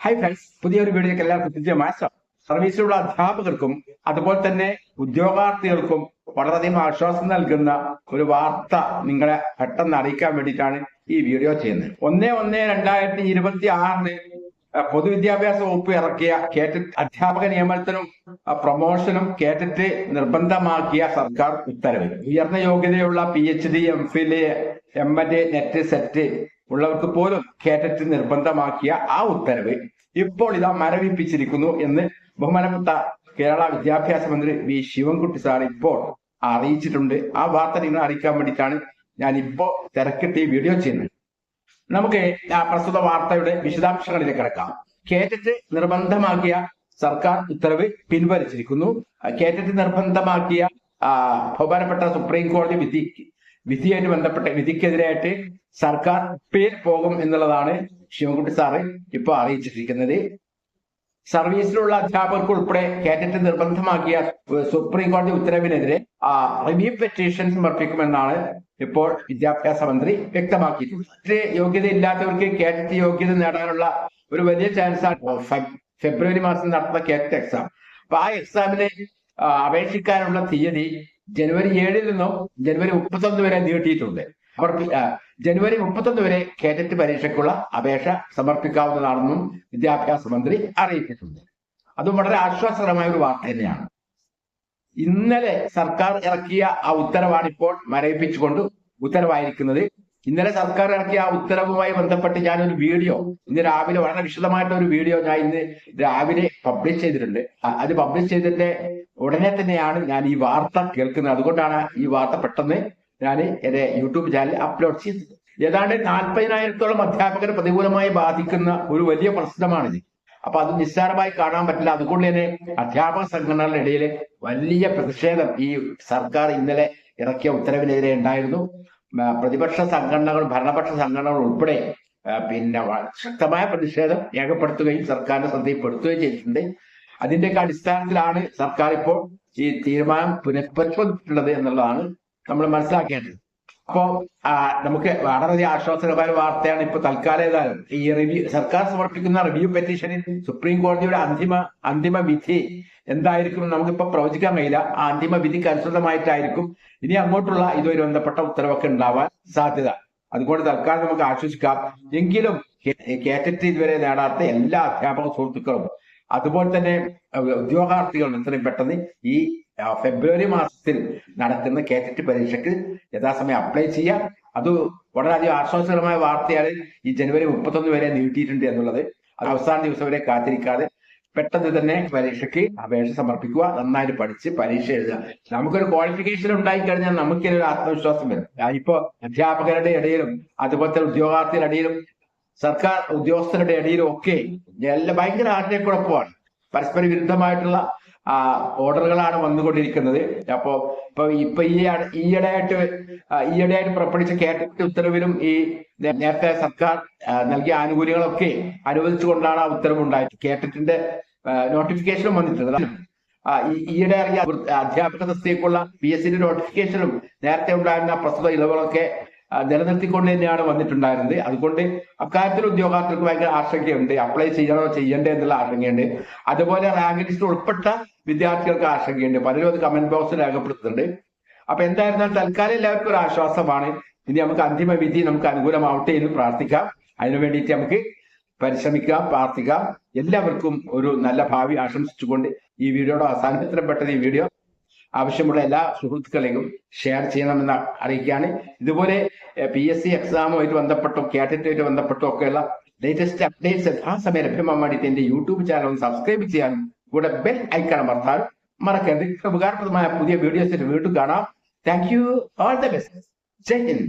Hi friends പുതിയൊരു വീഡിയോക്ക് എല്ലാവർക്കും തുല്യമായ സർവീസിലുള്ള അധ്യാപകർക്കും അതുപോലെ തന്നെ ഉദ്യോഗാർത്ഥികൾക്കും വളരെയധികം ആശ്വാസം നൽകുന്ന ഒരു വാർത്ത നിങ്ങളെ പെട്ടെന്ന് അറിയിക്കാൻ വേണ്ടിയിട്ടാണ് ഈ വീഡിയോ ചെയ്യുന്നത്. ഒന്ന് ഒന്ന് രണ്ടായിരത്തി ഇരുപത്തി ആറിന് പൊതുവിദ്യാഭ്യാസ വകുപ്പ് ഇറക്കിയ കേറ്ററ്റ് അധ്യാപക നിയമനത്തിനും പ്രൊമോഷനും കേറ്ററ്റ് നിർബന്ധമാക്കിയ സർക്കാർ ഉത്തരവ്. ഉയർന്ന യോഗ്യതയുള്ള P H D M Phil M Ed NET SET ഉള്ളവർക്ക് പോലും കേറ്ററ്റ് നിർബന്ധമാക്കിയ ആ ഉത്തരവ് ഇപ്പോൾ ഇതാ മരവിപ്പിച്ചിരിക്കുന്നു എന്ന് ബഹുമാനപ്പെട്ട കേരള വിദ്യാഭ്യാസ മന്ത്രി വി ശിവൻകുട്ടി സാർ ഇപ്പോൾ അറിയിച്ചിട്ടുണ്ട്. ആ വാർത്ത നിങ്ങൾ അറിയിക്കാൻ വേണ്ടിയിട്ടാണ് ഞാൻ ഇപ്പോ തിരക്കിട്ട് ഈ വീഡിയോ ചെയ്യുന്നത്. നമുക്ക് ആ പ്രസ്തുത വാർത്തയുടെ വിശദാംശങ്ങളിലേക്ക് കിടക്കാം. കേറ്ററ്റ് നിർബന്ധമാക്കിയ സർക്കാർ ഉത്തരവ് പിൻവലിച്ചിരിക്കുന്നു. കേറ്ററ്റ് നിർബന്ധമാക്കിയ ബഹുമാനപ്പെട്ട സുപ്രീം കോടതി വിധി വിധിയായിട്ട് ബന്ധപ്പെട്ട വിധിക്കെതിരായിട്ട് സർക്കാർ പേര് പോകും എന്നുള്ളതാണ് ശിവൻകുട്ടി സാറ് ഇപ്പൊ അറിയിച്ചിരിക്കുന്നത്. സർവീസിലുള്ള അധ്യാപകർക്ക് ഉൾപ്പെടെ കേറ്ററ്റ് നിർബന്ധമാക്കിയ സുപ്രീം കോടതി ഉത്തരവിനെതിരെ ആ, റിവ്യൂ പെറ്റീഷൻ സമർപ്പിക്കുമെന്നാണ് ഇപ്പോൾ വിദ്യാഭ്യാസ മന്ത്രി വ്യക്തമാക്കിയിട്ടുള്ളത്. മറ്റ് യോഗ്യത ഇല്ലാത്തവർക്ക് കേറ്ററ്റ് യോഗ്യത നേടാനുള്ള ഒരു വലിയ ചാൻസ് ആണ്. ഫെബ്രുവരി മാസം നടത്തുന്ന കേറ്ററ്റ് എക്സാം അപ്പൊ ആ എക്സാമിന് അപേക്ഷിക്കാനുള്ള തീയതി ജനുവരി ഏഴിൽ നിന്നും ജനുവരി മുപ്പത്തൊന്ന് വരെ നീട്ടിയിട്ടുണ്ട് അവർ ജനുവരി മുപ്പത്തൊന്ന് വരെ കേഡറ്റ് പരീക്ഷയ്ക്കുള്ള അപേക്ഷ സമർപ്പിക്കാവുന്നതാണെന്നും വിദ്യാഭ്യാസ മന്ത്രി അറിയിച്ചിട്ടുണ്ട്. അതും വളരെ ആശ്വാസകരമായ ഒരു വാർത്ത തന്നെയാണ്. ഇന്നലെ സർക്കാർ ഇറക്കിയ ആ ഉത്തരവാണ് ഇപ്പോൾ മരവിപ്പിച്ചുകൊണ്ട് ഉത്തരവായിരിക്കുന്നത് ഇന്നലെ സർക്കാർ ഇറക്കിയ ആ ഉത്തരവുമായി ബന്ധപ്പെട്ട് ഞാൻ ഒരു വീഡിയോ ഇന്ന് രാവിലെ വളരെ വിശദമായിട്ട് ഒരു വീഡിയോ ഞാൻ ഇന്ന് രാവിലെ പബ്ലിഷ് ചെയ്തിട്ടുണ്ട്. അത് പബ്ലിഷ് ചെയ്തിട്ട് ഉടനെ തന്നെയാണ് ഞാൻ ഈ വാർത്ത കേൾക്കുന്നത്. അതുകൊണ്ടാണ് ഈ വാർത്ത പെട്ടെന്ന് ഞാൻ എന്റെ യൂട്യൂബ് ചാനൽ അപ്ലോഡ് ചെയ്തത്. ഏതാണ്ട് നാൽപ്പതിനായിരത്തോളം അധ്യാപകരെ പ്രതികൂലമായി ബാധിക്കുന്ന ഒരു വലിയ പ്രശ്നമാണിത്. അപ്പൊ അത് നിസ്സാരമായി കാണാൻ പറ്റില്ല. അതുകൊണ്ട് തന്നെ അധ്യാപക സംഘടനകളുടെ ഇടയിൽ വലിയ പ്രതിഷേധം ഈ സർക്കാർ ഇന്നലെ ഇറക്കിയ ഉത്തരവിനെതിരെ ഉണ്ടായിരുന്നു. പ്രതിപക്ഷ സംഘടനകൾ ഭരണപക്ഷ സംഘടനകൾ ഉൾപ്പെടെ പിന്നെ ശക്തമായ പ്രതിഷേധം രേഖപ്പെടുത്തുകയും സർക്കാരിന്റെ ശ്രദ്ധയിൽപ്പെടുത്തുകയും ചെയ്തിട്ടുണ്ട്. അതിന്റെയൊക്കെ അടിസ്ഥാനത്തിലാണ് സർക്കാർ ഇപ്പോൾ ഈ തീരുമാനം പുനഃപരിശോധിച്ചിട്ടുള്ളത് എന്നുള്ളതാണ് നമ്മൾ മനസ്സിലാക്കേണ്ടത്. അപ്പോ നമുക്ക് വളരെയധികം ആശ്വാസകരമായ വാർത്തയാണ് ഇപ്പൊ തൽക്കാലം ഏതായാലും. ഈ റിവ്യൂ സർക്കാർ സമർപ്പിക്കുന്ന റിവ്യൂ പെറ്റീഷനിൽ സുപ്രീം കോടതിയുടെ അന്തിമ അന്തിമ വിധി എന്തായിരിക്കും നമുക്കിപ്പോ പ്രവചിക്കാൻ കഴിയില്ല. ആ അന്തിമ വിധിക്ക് അനുസൃതമായിട്ടായിരിക്കും ഇനി അങ്ങോട്ടുള്ള ഇതുമായി ബന്ധപ്പെട്ട ഉത്തരവൊക്കെ ഉണ്ടാവാൻ സാധ്യത. അതുകൊണ്ട് തൽക്കാലം നമുക്ക് ആശ്വസിക്കാം. എങ്കിലും കേറ്ററ്റ് ഇതുവരെ നേടാത്ത എല്ലാ അധ്യാപക സുഹൃത്തുക്കളും അതുപോലെ തന്നെ ഉദ്യോഗാർത്ഥികൾ എത്രയും പെട്ടെന്ന് ഈ ഫെബ്രുവരി മാസത്തിൽ നടക്കുന്ന കേറ്ററ്റ് പരീക്ഷയ്ക്ക് യഥാസമയം അപ്ലൈ ചെയ്യാം അത് വളരെയധികം ആശ്വാസകരമായ വാർത്തയാണ് ഈ ജനുവരി മുപ്പത്തൊന്ന് വരെ നീട്ടിയിട്ടുണ്ട് എന്നുള്ളത്. അവസാന ദിവസം വരെ കാത്തിരിക്കാതെ പെട്ടെന്ന് തന്നെ പരീക്ഷയ്ക്ക് അപേക്ഷ സമർപ്പിക്കുക നന്നായിട്ട് പഠിച്ച് പരീക്ഷ എഴുതുക. നമുക്കൊരു ക്വാളിഫിക്കേഷൻ ഉണ്ടായി കഴിഞ്ഞാൽ നമുക്കൊരു ആത്മവിശ്വാസം വരും. ഇപ്പോ അധ്യാപകരുടെ ഇടയിലും അതുപോലെ തന്നെ ഉദ്യോഗാർത്ഥികളുടെ ഇടയിലും സർക്കാർ ഉദ്യോഗസ്ഥരുടെ ഇടയിലും ഒക്കെ എല്ലാ ഭയങ്കര ആശയക്കുഴപ്പമാണ് പരസ്പര വിരുദ്ധമായിട്ടുള്ള ഓർഡറുകളാണ് വന്നുകൊണ്ടിരിക്കുന്നത്. അപ്പോ ഇപ്പൊ ഇപ്പൊ ഈ ഈയിടെയായിട്ട് ഈയിടെയായിട്ട് പുറപ്പെടുവിച്ച കേറ്ററ്റ് ഉത്തരവിലും ഈ നേരത്തെ സർക്കാർ നൽകിയ ആനുകൂല്യങ്ങളൊക്കെ അനുവദിച്ചുകൊണ്ടാണ് ആ ഉത്തരവ് ഉണ്ടായത് കേറ്ററ്റിന്റെ നോട്ടിഫിക്കേഷനും വന്നിട്ടുണ്ട്. ഈയിടെ ഇറങ്ങിയ അധ്യാപക തസ്തികയ്ക്കുള്ള പി എസ് സിന്റെ നോട്ടിഫിക്കേഷനും നേരത്തെ ഉണ്ടായിരുന്ന പ്രസ്തുത ഇളവുകളൊക്കെ നിലനിർത്തിക്കൊണ്ട് തന്നെയാണ് വന്നിട്ടുണ്ടായിരുന്നത്. അതുകൊണ്ട് അക്കാര്യത്തിൽ ഉദ്യോഗാർത്ഥികൾക്ക് ഭയങ്കര ആശങ്കയുണ്ട്. അപ്ലൈ ചെയ്യണോ ചെയ്യണ്ടേ എന്നുള്ള ആശങ്കയുണ്ട്. അതുപോലെ റാങ്ക് ലിസ്റ്റിൽ ഉൾപ്പെട്ട വിദ്യാർത്ഥികൾക്ക് ആശങ്കയുണ്ട്. പലരും അത് കമന്റ് ബോക്സിൽ രേഖപ്പെടുത്തുന്നുണ്ട്. അപ്പൊ എന്തായിരുന്നാലും തൽക്കാലം എല്ലാവർക്കും ഒരു ആശ്വാസമാണ്. ഇനി നമുക്ക് അന്തിമ വിധി നമുക്ക് അനുകൂലമാവട്ടെ എന്ന് പ്രാർത്ഥിക്കാം. അതിനു വേണ്ടിയിട്ട് നമുക്ക് പരിശ്രമിക്കാം പ്രാർത്ഥിക്കാം. എല്ലാവർക്കും ഒരു നല്ല ഭാവി ആശംസിച്ചുകൊണ്ട് ഈ വീഡിയോയുടെ അവസാനത്തിൽപ്പെട്ടത് ഈ വീഡിയോ ആവശ്യമുള്ള എല്ലാ സുഹൃത്തുക്കളെയും ഷെയർ ചെയ്യണമെന്ന് അറിയിക്കുകയാണ്. ഇതുപോലെ പി എസ് സി എക്സാമുമായിട്ട് ബന്ധപ്പെട്ടോ കാറ്ററ്റുമായിട്ട് ബന്ധപ്പെട്ടോ ഒക്കെയുള്ള ലേറ്റസ്റ്റ് അപ്ഡേറ്റ്സ് യഥാസമയം ലഭ്യമാകാൻ വേണ്ടിയിട്ട് എന്റെ യൂട്യൂബ് ചാനൽ ഒന്ന് സബ്സ്ക്രൈബ് ചെയ്യാൻ കൂടെ ബെൽ ഐക്കൺ അമർത്താൻ മറക്കരുത്. ഉപകാരപ്രദമായ പുതിയ വീഡിയോസ് വീണ്ടും കാണാം. Thank you all the best Jai Hind.